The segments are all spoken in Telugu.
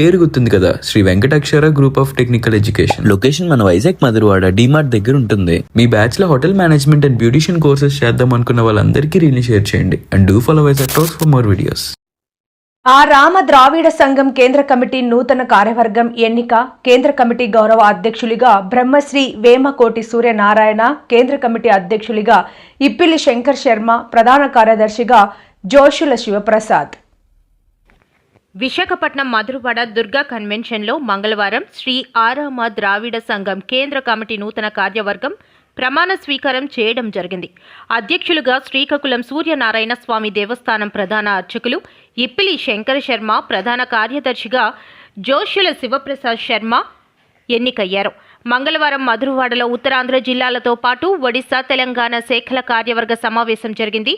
పేరు గుర్తుంది కదా? Sri Venkatakshara group of technical education location మన వైజాగ్ మధురవాడ డిమార్ట్ దగ్గర ఉంటుంది. మీ బ్యాచ్లో hotel management and beautician courses చేద్దాం అనుకున్న వాళ్ళందరికీ రీల్ని షేర్ చేయండి. And do follow Vizag talks for more videos ఆ రామ ద్రావిడ సంఘం కేంద్ర కమిటీ నూతన కార్యవర్గం ఎన్నిక కేంద్ర కమిటీ గౌరవ అధ్యక్షులుగా బ్రహ్మశ్రీ వేమకోటి సూర్యనారాయణ కేంద్ర కమిటీ అధ్యక్షులుగా ఇప్పిలి శంకర్ శర్మ ప్రధాన కార్యదర్శిగా జోషుల శివప్రసాద్. విశాఖపట్నం మధురవాడ దుర్గా కన్వెన్షన్లో మంగళవారం శ్రీ ఆరామ ద్రావిడ సంఘం కేంద్ర కమిటీ నూతన కార్యవర్గం ప్రమాణ స్వీకారం చేయడం జరిగింది. అధ్యక్షులుగా శ్రీకాకుళం సూర్యనారాయణ స్వామి దేవస్థానం ప్రధాన అర్చకులు ఇప్పిలి శంకర శర్మ ప్రధాన కార్యదర్శిగా జోష్యుల శివప్రసాద్ శర్మ ఎన్నికయ్యారు. మంగళవారం మధురవాడలో ఉత్తరాంధ్ర జిల్లాలతో పాటు ఒడిశా తెలంగాణ శాఖల కార్యవర్గ సమావేశం జరిగింది.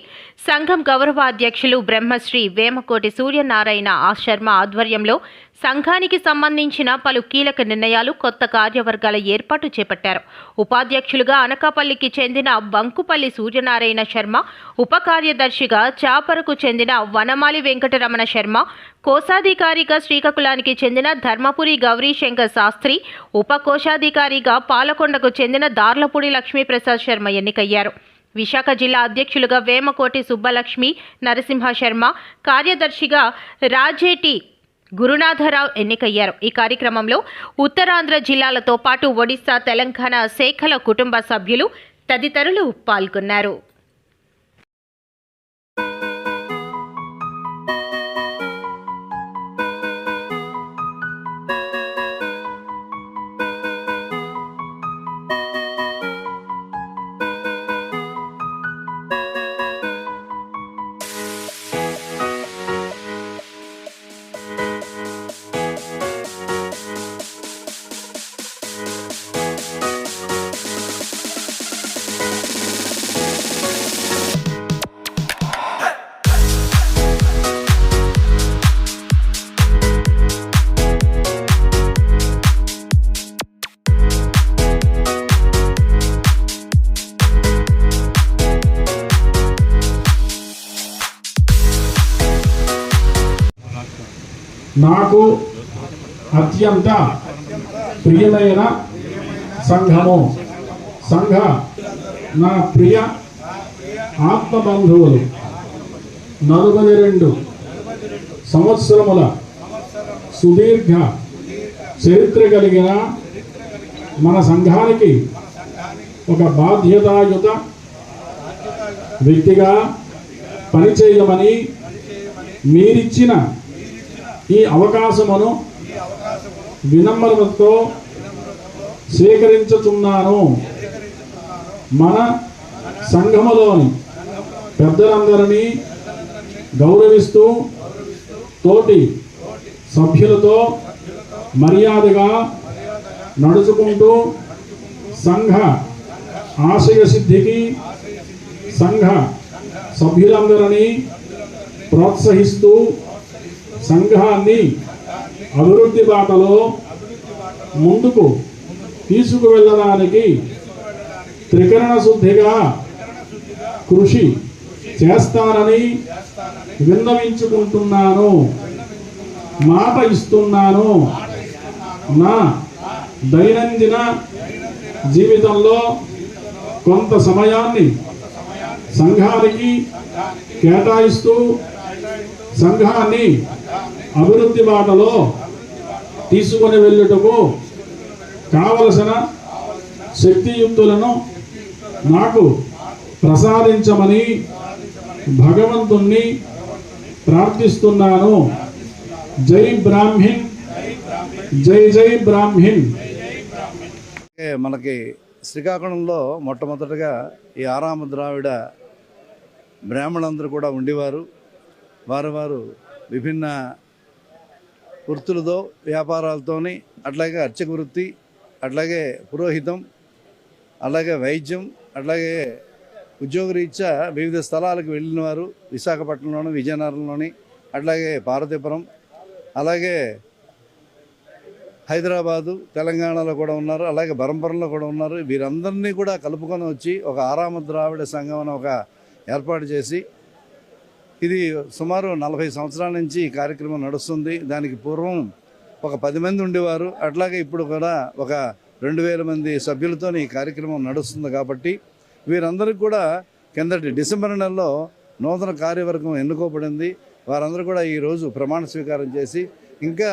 సంఘం గౌరవ అధ్యక్షులు బ్రహ్మశ్రీ వేమకోటి సూర్యనారాయణ ఆ శర్మ ఆధ్వర్యంలో సంఘానికి సంబంధించిన పలు కీలక నిర్ణయాలు కొత్త కార్యవర్గాల ఏర్పాటు చేపట్టారు. ఉపాధ్యక్షులుగా అనకాపల్లికి చెందిన బంకుపల్లి సూర్యనారాయణ శర్మ ఉప కార్యదర్శిగా చాపరకు చెందిన వనమాలి వెంకటరమణ శర్మ కోశాధికారిగా శ్రీకాకుళానికి చెందిన ధర్మపురి గౌరీశంకర్ శాస్త్రి ఉప కోశాధికారిగా పాలకొండకు చెందిన దార్లపూడి లక్ష్మీప్రసాద్ శర్మ ఎన్నికయ్యారు. విశాఖ జిల్లా అధ్యక్షులుగా వేమకోటి సుబ్బలక్ష్మి నరసింహ శర్మ కార్యదర్శిగా రాజేటి గురునాథరావు ఎన్నికయ్యారు. ఈ కార్యక్రమంలో ఉత్తరాంధ్ర జిల్లాలతో పాటు ఒడిశా తెలంగాణ శాఖల కుటుంబ సభ్యులు తదితరులు పాల్గొన్నారు. నాకు అత్యంత ప్రియమైన సంఘము. సంఘ నా ప్రియ ఆత్మబంధువులు. నలభై రెండు సంవత్సరముల సుదీర్ఘ చరిత్ర కలిగిన మన సంఘానికి ఒక బాధ్యతాయుత వ్యక్తిగా పనిచేయమని మీరిచ్చిన ఈ అవకాశమును వినమ్రతతో స్వీకరించుతున్నాను మన సంఘములోని పెద్దలందరినీ గౌరవిస్తూ తోటి సభ్యులతో మర్యాదగా నడుచుకుంటూ సంఘ ఆశయ సిద్ధికి సంఘ సభ్యులందరినీ ప్రోత్సహిస్తూ సంఘాన్ని అభివృద్ధి బాటలో ముందుకు తీసుకువెళ్ళడానికి త్రికరణ శుద్ధిగా కృషి చేస్తానని విన్నవించుకుంటున్నాను. మాట ఇస్తున్నాను. నా దైనందిన జీవితంలో కొంత సమయాన్ని సంఘానికి కేటాయిస్తూ సంఘాన్ని అభివృద్ధి బాటలో తీసుకొని వెళ్ళుటకు కావలసిన శక్తియుక్తులను నాకు ప్రసాదించమని భగవంతుణ్ణి ప్రార్థిస్తున్నాను. జై బ్రాహ్మిన్ జై జై బ్రాహ్మిన్ మనకి శ్రీకాకుళంలో మొట్టమొదటగా ఈ ఆరామ ద్రావిడ బ్రాహ్మణులందరూ కూడా ఉండేవారు. వారు వారు విభిన్న వృత్తులతో వ్యాపారాలతోని అట్లాగే అర్చక వృత్తి అట్లాగే పురోహితం అలాగే వైద్యం అట్లాగే ఉద్యోగరీత్యా వివిధ స్థలాలకు వెళ్ళిన వారు విశాఖపట్నంలోని విజయనగరంలోని అట్లాగే పార్వతీపురం అలాగే హైదరాబాదు తెలంగాణలో కూడా ఉన్నారు అలాగే బరంపురంలో కూడా ఉన్నారు. వీరందరినీ కూడా కలుపుకొని వచ్చి ఒక ఆరామ ద్రావిడ సంఘం అని ఒక ఏర్పాటు చేసి ఇది సుమారు నలభై సంవత్సరాల నుంచి ఈ కార్యక్రమం నడుస్తుంది. దానికి పూర్వం ఒక పది మంది ఉండేవారు. అట్లాగే ఇప్పుడు కూడా ఒక రెండు వేల మంది సభ్యులతో ఈ కార్యక్రమం నడుస్తుంది కాబట్టి వీరందరికీ కూడా కిందటి డిసెంబర్ నెలలో నూతన కార్యవర్గం ఎన్నుకోబడింది. వారందరూ కూడా ఈరోజు ప్రమాణ స్వీకారం చేసి ఇంకా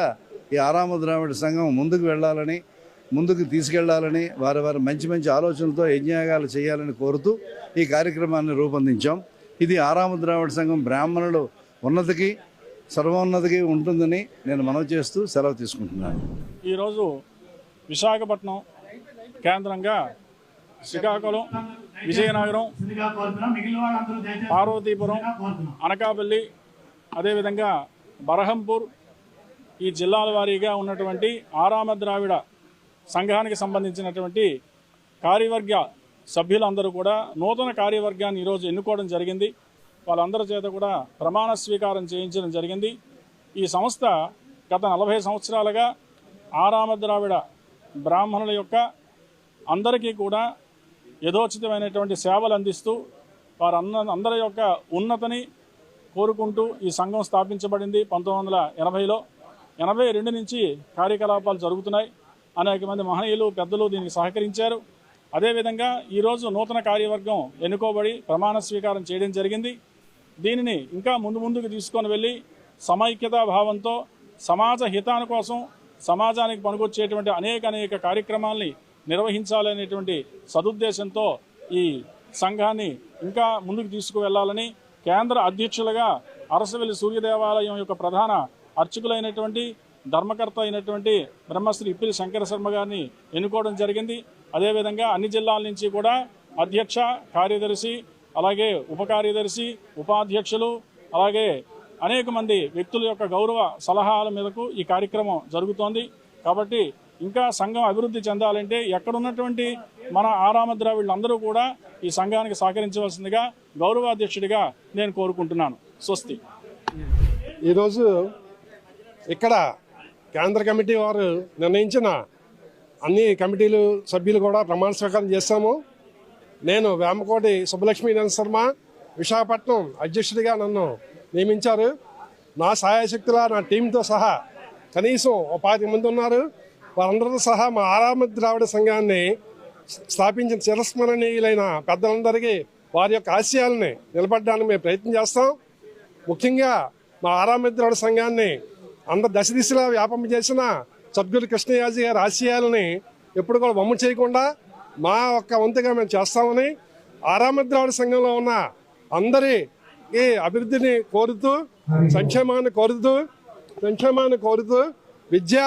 ఈ ఆరామ ద్రావిడ సంఘం ముందుకు వెళ్ళాలని ముందుకు తీసుకెళ్ళాలని వారి వారి మంచి మంచి ఆలోచనలతో యజ్ఞయాగాలు చేయాలని కోరుతూ ఈ కార్యక్రమాన్ని రూపొందించాం. ఇది ఆరామ ద్రావిడ సంఘం బ్రాహ్మణులు ఉన్నతికి సర్వోన్నతికి ఉంటుందని నేను మనవి చేస్తూ సెలవు తీసుకుంటున్నాను. ఈరోజు విశాఖపట్నం కేంద్రంగా శ్రీకాకుళం విజయనగరం పార్వతీపురం అనకాపల్లి అదేవిధంగా బరహంపూర్ ఈ జిల్లాల వారీగా ఉన్నటువంటి ఆరామ ద్రావిడ సంఘానికి సంబంధించినటువంటి కార్యవర్గ సభ్యులందరూ కూడా నూతన కార్యవర్గాన్ని ఈరోజు ఎన్నుకోవడం జరిగింది. వాళ్ళందరి చేత కూడా ప్రమాణ స్వీకారం చేయించడం జరిగింది. ఈ సంస్థ గత నలభై సంవత్సరాలుగా ఆరామ ద్రావిడ బ్రాహ్మణుల యొక్క అందరికీ కూడా యథోచితమైనటువంటి సేవలు అందిస్తూ వారు అందరి యొక్క ఉన్నతని కోరుకుంటూ ఈ సంఘం స్థాపించబడింది పంతొమ్మిది వందల ఎనభైలో. ఎనభై రెండు నుంచి కార్యకలాపాలు జరుగుతున్నాయి. అనేక మంది మహనీయులు పెద్దలు దీనికి సహకరించారు. అదేవిధంగా ఈరోజు నూతన కార్యవర్గం ఎన్నుకోబడి ప్రమాణ స్వీకారం చేయడం జరిగింది. దీనిని ఇంకా ముందు ముందుకు తీసుకొని వెళ్ళి సమైక్యతా భావంతో సమాజ హితాని కోసం సమాజానికి పనికొచ్చేటువంటి అనేక అనేక కార్యక్రమాల్ని నిర్వహించాలనేటువంటి సదుద్దేశంతో ఈ సంఘాన్ని ఇంకా ముందుకు తీసుకువెళ్ళాలని కేంద్ర అధ్యక్షులుగా అరసవెల్లి సూర్యదేవాలయం యొక్క ప్రధాన అర్చకులైనటువంటి ధర్మకర్త అయినటువంటి బ్రహ్మశ్రీ ఇప్పిలి శంకర శర్మ గారిని ఎన్నుకోవడం జరిగింది. అదేవిధంగా అన్ని జిల్లాల నుంచి కూడా అధ్యక్ష కార్యదర్శి అలాగే ఉప కార్యదర్శి ఉపాధ్యక్షులు అలాగే అనేక మంది వ్యక్తుల యొక్క గౌరవ సలహాల మీదకు ఈ కార్యక్రమం జరుగుతోంది. కాబట్టి ఇంకా సంఘం అభివృద్ధి చెందాలంటే ఎక్కడున్నటువంటి మన ఆరామ ద్రావిళ్ళందరూ కూడా ఈ సంఘానికి సహకరించవలసిందిగా గౌరవాధ్యక్షుడిగా నేను కోరుకుంటున్నాను. స్వస్తి. ఈరోజు ఇక్కడ కేంద్ర కమిటీ వారు నిర్ణయించిన అన్ని కమిటీలు సభ్యులు కూడా ప్రమాణ స్వీకారం చేస్తాము. నేను వేమకోటి సుబ్బలక్ష్మీ నరసింహ శర్మ విశాఖపట్నం అధ్యక్షుడిగా నన్ను నియమించారు. నా సహాయశక్తుల నా టీంతో సహా కనీసం ఒక పాతి మంది ఉన్నారు. వారందరితో సహా మా ఆరామ ద్రావిడ సంఘాన్ని స్థాపించిన చిరస్మరణీయులైన పెద్దలందరికీ వారి యొక్క ఆశయాలని నిలబడడానికి మేము ప్రయత్నం చేస్తాం. ముఖ్యంగా మా ఆరామిద్రుడు సంఘాన్ని అందరు దశ దిశలా వ్యాపం చేసిన సద్గురు కృష్ణయాజీ గారి ఆశయాలని ఎప్పుడు కూడా వమ్ము చేయకుండా మా ఒక్క వంతుగా మేము చేస్తామని ఆరామద్రావిడ సంఘంలో ఉన్న అందరి ఈ అభివృద్ధిని కోరుతూ సంక్షేమాన్ని కోరుతూ సంక్షేమాన్ని కోరుతూ విద్య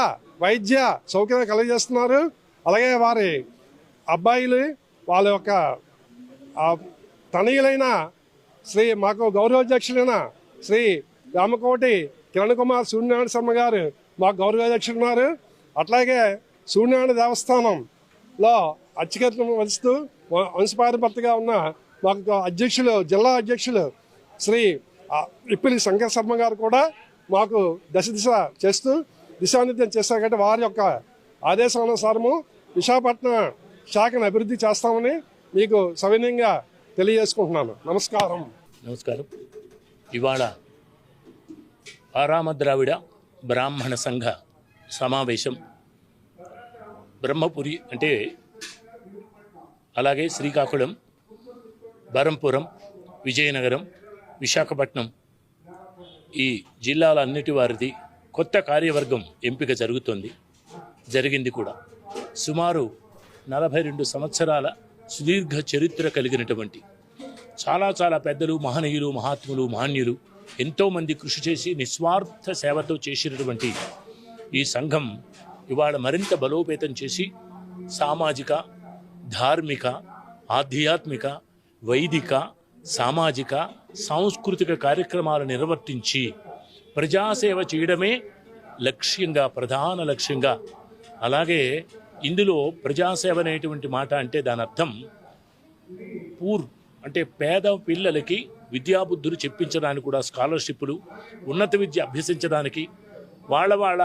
వైద్య సౌకర్యం కలగజేస్తున్నారు. అలాగే వారి అబ్బాయిలు వాళ్ళ యొక్క తనయులైన శ్రీ మాకు గౌరవాధ్యక్షులైన శ్రీ రామకోటి కిరణ్ కుమార్ సూర్యనారాయణ శర్మ గారు మాకు గౌరవాధ్యక్షులు ఉన్నారు అట్లాగే సూర్యనారాయణ దేవస్థానంలో అత్యకత్వం వహిస్తూ వ- ఉన్న మాకు అధ్యక్షులు జిల్లా అధ్యక్షులు శ్రీ ఇప్పిలి శంకర శర్మ గారు కూడా మాకు దశ దిశ చేస్తూ దిశానిర్దేశం చేస్తారు కాబట్టి వారి యొక్క ఆదేశానుసారము విశాఖపట్నం శాఖను అభివృద్ధి చేస్తామని మీకు సవినయంగా తెలియజేసుకుంటున్నాను. నమస్కారం. నమస్కారం. ఇవాళ ఆరామ ద్రావిడ బ్రాహ్మణ సంఘ సమావేశం. బ్రహ్మపురి అంటే అలాగే శ్రీకాకుళం బరంపురం విజయనగరం విశాఖపట్నం ఈ జిల్లాలన్నిటి వారిది కొత్త కార్యవర్గం ఎంపిక జరుగుతోంది. జరిగింది కూడా. సుమారు నలభై రెండు సంవత్సరాల సుదీర్ఘ చరిత్ర కలిగినటువంటి చాలా చాలా పెద్దలు మహనీయులు మహాత్ములు మాన్యులు ఎంతోమంది కృషి చేసి నిస్వార్థ సేవతో చేసినటువంటి ఈ సంఘం ఇవాళ మరింత బలోపేతం చేసి సామాజిక ధార్మిక ఆధ్యాత్మిక వైదిక సామాజిక సాంస్కృతిక కార్యక్రమాలు నిర్వర్తించి ప్రజాసేవ చేయడమే లక్ష్యంగా ప్రధాన లక్ష్యంగా. అలాగే ఇందులో ప్రజాసేవ అనేటువంటి మాట అంటే దాని అర్థం పూర్ అంటే పేద పిల్లలకి విద్యాబుద్ధులు చెప్పించడానికి కూడా స్కాలర్షిప్లు ఉన్నత విద్య అభ్యసించడానికి వాళ్ళ వాళ్ళ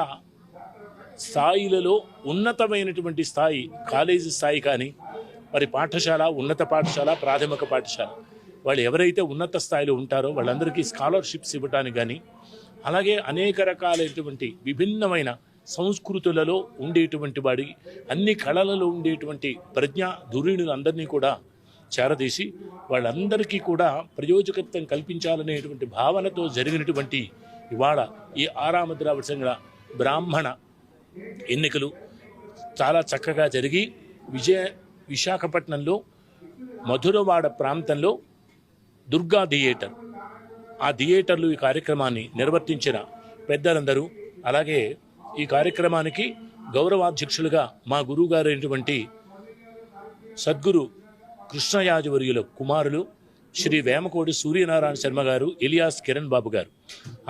స్థాయిలలో ఉన్నతమైనటువంటి స్థాయి కాలేజీ స్థాయి కానీ మరి పాఠశాల ఉన్నత పాఠశాల ప్రాథమిక పాఠశాల వాళ్ళు ఎవరైతే ఉన్నత స్థాయిలో ఉంటారో వాళ్ళందరికీ స్కాలర్షిప్స్ ఇవ్వడానికి కానీ అలాగే అనేక రకాలైనటువంటి విభిన్నమైన సంస్కృతులలో ఉండేటువంటి వాడి అన్ని కళలలో ఉండేటువంటి ప్రజ్ఞా ధురీణులందరినీ కూడా చేరదీసి వాళ్ళందరికీ కూడా ప్రయోజకత్వం కల్పించాలనేటువంటి భావనతో జరిగినటువంటి ఇవాళ ఈ ఆరామ సంఘ బ్రాహ్మణ ఎన్నికలు చాలా చక్కగా జరిగి విజయ విశాఖపట్నంలో మధురవాడ ప్రాంతంలో దుర్గా థియేటర్. ఆ థియేటర్లు ఈ కార్యక్రమాన్ని నిర్వర్తించిన పెద్దలందరూ అలాగే ఈ కార్యక్రమానికి గౌరవాధ్యక్షులుగా మా గురువుగారైనటువంటి సద్గురు కృష్ణయాజవర్యుల కుమారులు శ్రీ వేమకోడి సూర్యనారాయణ శర్మ గారు ఇలియాస్ కిరణ్ బాబు గారు.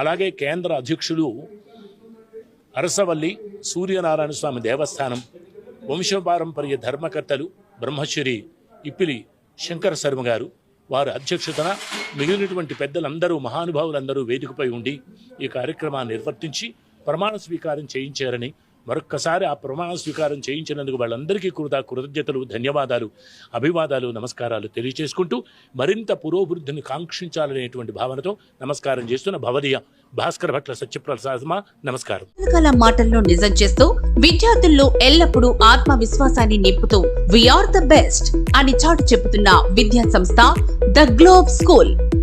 అలాగే కేంద్ర అధ్యక్షులు అరసవల్లి సూర్యనారాయణ స్వామి దేవస్థానం వంశపారంపర్య ధర్మకర్తలు బ్రహ్మశ్రీ ఇప్పిలి శంకర శర్మ గారు. వారి అధ్యక్షతన మిగిలినటువంటి పెద్దలందరూ మహానుభావులందరూ వేదికపై ఉండి ఈ కార్యక్రమాన్ని నిర్వర్తించి ప్రమాణ స్వీకారం చేయించారని మరొక్కసారి ఆ ప్రమాణ స్వీకారం చేయించినందుకు వాళ్ళందరికీ కృత కృతజ్ఞతలు ధన్యవాదాలు అభివాదాలు నమస్కారాలు తెలియజేసుకుంటూ మరింత పురోభివృద్ధిని కాంక్షించాలనేటువంటి భావనతో నమస్కారం చేస్తున్న భవదీయ భాస్కర్ భట్ల సత్యప్రసాదమా నమస్కారం. మాటల్లో నిజం చేస్తూ విద్యార్థుల్లో ఎల్లప్పుడూ ఆత్మవిశ్వాసాన్ని నింపుతూ వీఆర్ ద బెస్ట్ అని చాటు చెబుతున్న విద్యా సంస్థ ద గ్లోబ్ స్కూల్